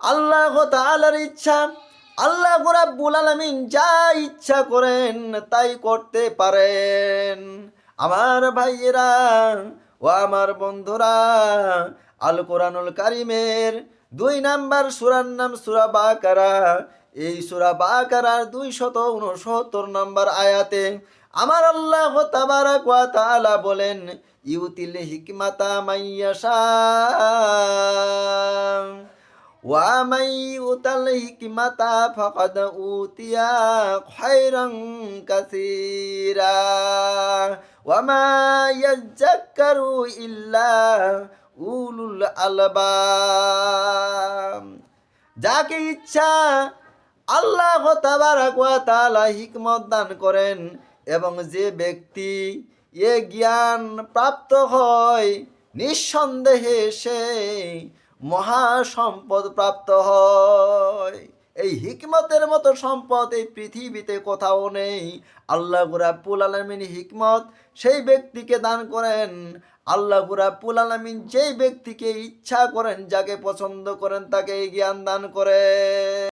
আল্লাহ তাআলার ইচ্ছা, আল্লাহ রাব্বুল আলামিন যা ইচ্ছা করেন তাই করতে পারেন। আমার ভাইয়েরা ও আমার বন্ধুরা, আল কোরআনুল কারিমের দুই নাম্বার সুরার নাম সুরা বাকারা। এই সুরা বাকারার দুই শত উনসত্তর নম্বর আয়াতে আমার আল্লাহ তাবারাক ওয়া তাআলা বলেন, ইউতিল হিকমাতা মাইয়াশা। ومن يؤت الحكمة فقد أوتي خيرا كثيرا وما يذكر إلا أولو الألباب যাকে ইচ্ছা আল্লাহ তাবারাক ওয়া তাআলা হিকমত দান করেন এবং যে ব্যক্তি এ জ্ঞান প্রাপ্ত হয় নিঃসন্দেহে সে মহাসম্পদ প্রাপ্ত হয়। এই হিকমতের মতো সম্পদ এই পৃথিবীতে কোথাও নেই। আল্লাহ গুরাবুল আলমিন হিকমত সেই ব্যক্তিকে দান করেন। আল্লাহ গুরাবুল আলমিন যেই ব্যক্তিকে ইচ্ছা করেন, যাকে পছন্দ করেন, তাকে এই জ্ঞান দান করে